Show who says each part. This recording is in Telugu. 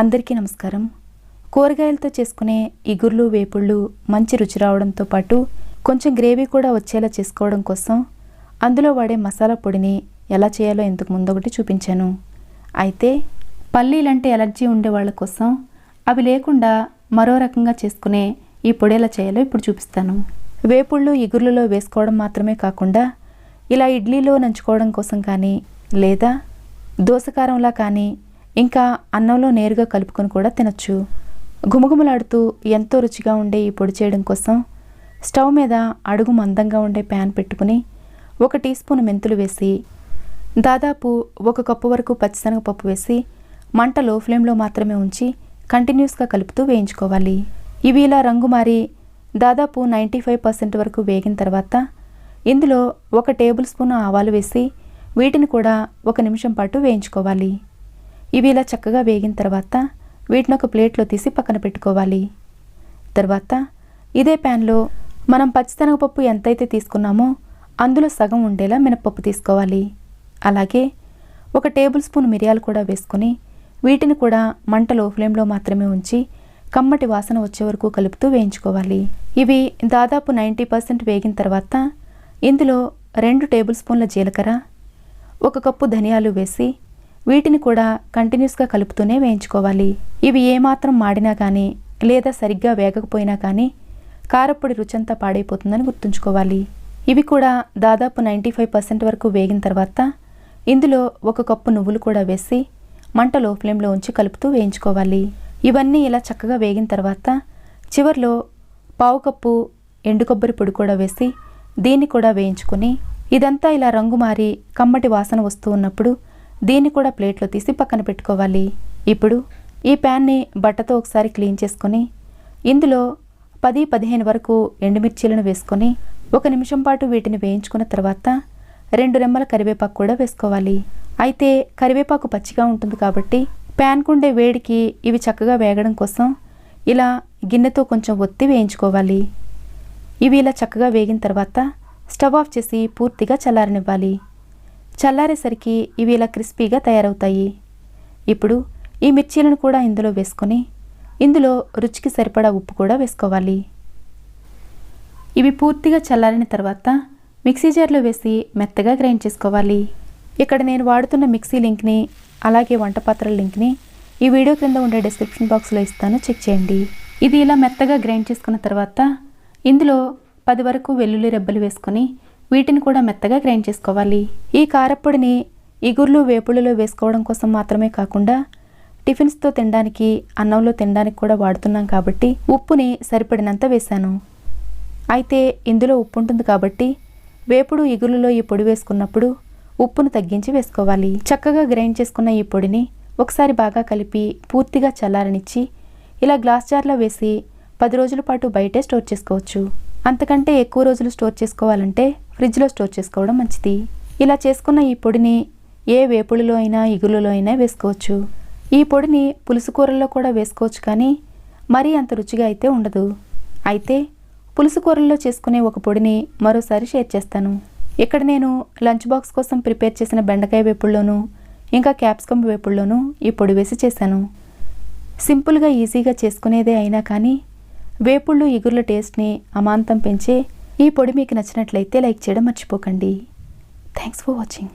Speaker 1: అందరికీ నమస్కారం. కూరగాయలతో చేసుకునే ఇగుర్లు వేపుళ్ళు మంచి రుచి రావడంతో పాటు కొంచెం గ్రేవీ కూడా వచ్చేలా చేసుకోవడం కోసం అందులో వాడే మసాలా పొడిని ఎలా చేయాలో ఇంతకు ముందు ఒకటి చూపించాను. అయితే పల్లీలంటే ఎలర్జీ ఉండే వాళ్ళ కోసం అవి లేకుండా మరో రకంగా చేసుకునే ఈ పొడి ఎలా చేయాలో ఇప్పుడు చూపిస్తాను. వేపుళ్ళు ఇగుర్లలో వేసుకోవడం మాత్రమే కాకుండా ఇలా ఇడ్లీలో నంచుకోవడం కోసం కానీ లేదా దోసకారంలా కానీ ఇంకా అన్నంలో నేరుగా కలుపుకొని కూడా తినొచ్చు. గుమగుమలాడుతూ ఎంతో రుచిగా ఉండే ఈ పొడి చేయడం కోసం స్టవ్ మీద అడుగు మందంగా ఉండే ప్యాన్ పెట్టుకుని ఒక టీ స్పూన్ మెంతులు వేసి దాదాపు ఒక కప్పు వరకు పచ్చిశనగపప్పు వేసి మంట లో ఫ్లేమ్లో మాత్రమే ఉంచి కంటిన్యూస్గా కలుపుతూ వేయించుకోవాలి. ఇవి ఇలా రంగు మారి దాదాపు నైంటీ ఫైవ్ పర్సెంట్ వరకు వేగిన తర్వాత ఇందులో ఒక టేబుల్ స్పూన్ ఆవాలు వేసి వీటిని కూడా ఒక నిమిషం పాటు వేయించుకోవాలి. ఇవి ఇలా చక్కగా వేగిన తర్వాత వీటిని ఒక ప్లేట్లో తీసి పక్కన పెట్టుకోవాలి. తర్వాత ఇదే ప్యాన్లో మనం పచ్చిశనగపప్పు ఎంతైతే తీసుకున్నామో అందులో సగం ఉండేలా మినపప్పు తీసుకోవాలి. అలాగే ఒక టేబుల్ స్పూన్ మిరియాలు కూడా వేసుకొని వీటిని కూడా మంట లో ఫ్లేమ్లో మాత్రమే ఉంచి కమ్మటి వాసన వచ్చే వరకు కలుపుతూ వేయించుకోవాలి. ఇవి దాదాపు నైంటీ పర్సెంట్ వేగిన తర్వాత ఇందులో రెండు టేబుల్ స్పూన్ల జీలకర్ర ఒక కప్పు ధనియాలు వేసి వీటిని కూడా కంటిన్యూస్గా కలుపుతూనే వేయించుకోవాలి. ఇవి ఏమాత్రం మాడినా కానీ లేదా సరిగ్గా వేగకపోయినా కానీ కారప్పొడి రుచంతా పాడైపోతుందని గుర్తుంచుకోవాలి. ఇవి కూడా దాదాపు నైంటీ ఫైవ్ పర్సెంట్ వరకు వేగిన తర్వాత ఇందులో ఒక కప్పు నువ్వులు కూడా వేసి మంట లో ఫ్లేమ్లో ఉంచి కలుపుతూ వేయించుకోవాలి. ఇవన్నీ ఇలా చక్కగా వేగిన తర్వాత చివర్లో పావు కప్పు ఎండు కొబ్బరి పొడి కూడా వేసి దీన్ని కూడా వేయించుకొని ఇదంతా ఇలా రంగు మారి కమ్మటి వాసన వస్తూ ఉన్నప్పుడు దీన్ని కూడా ప్లేట్లో తీసి పక్కన పెట్టుకోవాలి. ఇప్పుడు ఈ ప్యాన్ని బట్టతో ఒకసారి క్లీన్ చేసుకొని ఇందులో పది పదిహేను వరకు ఎండుమిర్చీలను వేసుకొని ఒక నిమిషం పాటు వీటిని వేయించుకున్న తర్వాత రెండు రెమ్మల కరివేపాకు కూడా వేసుకోవాలి. అయితే కరివేపాకు పచ్చిగా ఉంటుంది కాబట్టి ప్యాన్కుండే వేడికి ఇవి చక్కగా వేగడం కోసం ఇలా గిన్నెతో కొంచెం ఒత్తి వేయించుకోవాలి. ఇవి ఇలా చక్కగా వేగిన తర్వాత స్టవ్ ఆఫ్ చేసి పూర్తిగా చల్లారనివ్వాలి. చల్లారేసరికి ఇవి ఇలా క్రిస్పీగా తయారవుతాయి. ఇప్పుడు ఈ మిర్చీలను కూడా ఇందులో వేసుకొని ఇందులో రుచికి సరిపడా ఉప్పు కూడా వేసుకోవాలి. ఇవి పూర్తిగా చల్లారిన తర్వాత మిక్సీ జార్లో వేసి మెత్తగా గ్రైండ్ చేసుకోవాలి. ఇక్కడ నేను వాడుతున్న మిక్సీ లింక్ని అలాగే వంట పాత్రల లింక్ని ఈ వీడియో క్రింద ఉండే డిస్క్రిప్షన్ బాక్స్లో ఇస్తాను. చెక్ చేయండి. ఇది ఇలా మెత్తగా గ్రైండ్ చేసుకున్న తర్వాత ఇందులో పది వరకు వెల్లుల్లి రెబ్బలు వేసుకొని వీటిని కూడా మెత్తగా గ్రైండ్ చేసుకోవాలి. ఈ కారప్పొడిని ఇగుర్లు వేపుళ్ళలో వేసుకోవడం కోసం మాత్రమే కాకుండా టిఫిన్స్తో తినడానికి అన్నంలో తినడానికి కూడా వాడుతున్నాం కాబట్టి ఉప్పుని సరిపడినంత వేశాను. అయితే ఇందులో ఉప్పు ఉంటుంది కాబట్టి వేపుడు ఇగురులో ఈ పొడి వేసుకున్నప్పుడు ఉప్పును తగ్గించి వేసుకోవాలి. చక్కగా గ్రైండ్ చేసుకున్న ఈ పొడిని ఒకసారి బాగా కలిపి పూర్తిగా చల్లారనిచ్చి ఇలా గ్లాస్ జార్లో వేసి పది రోజుల పాటు బయటే స్టోర్ చేసుకోవచ్చు. అంతకంటే ఎక్కువ రోజులు స్టోర్ చేసుకోవాలంటే ఫ్రిడ్జ్లో స్టోర్ చేసుకోవడం మంచిది. ఇలా చేసుకున్న ఈ పొడిని ఏ వేపుడులో అయినా ఇగురులో అయినా వేసుకోవచ్చు. ఈ పొడిని పులుసు కూరల్లో కూడా వేసుకోవచ్చు కానీ మరీ అంత రుచిగా అయితే ఉండదు. అయితే పులుసు కూరల్లో చేసుకునే ఒక పొడిని మరోసారి షేర్ చేస్తాను. ఇక్కడ నేను లంచ్ బాక్స్ కోసం ప్రిపేర్ చేసిన బెండకాయ వేపుల్లోనూ ఇంకా క్యాప్సికమ్ వేపుల్లోనూ ఈ పొడి వేసి చేశాను. సింపుల్గా ఈజీగా చేసుకునేదే అయినా కానీ వేపుళ్ళు ఇగుర్ల టేస్ట్ని అమాంతం పెంచే ఈ పొడి మీకు నచ్చినట్లయితే లైక్ చేయడం మర్చిపోకండి. Thanks for watching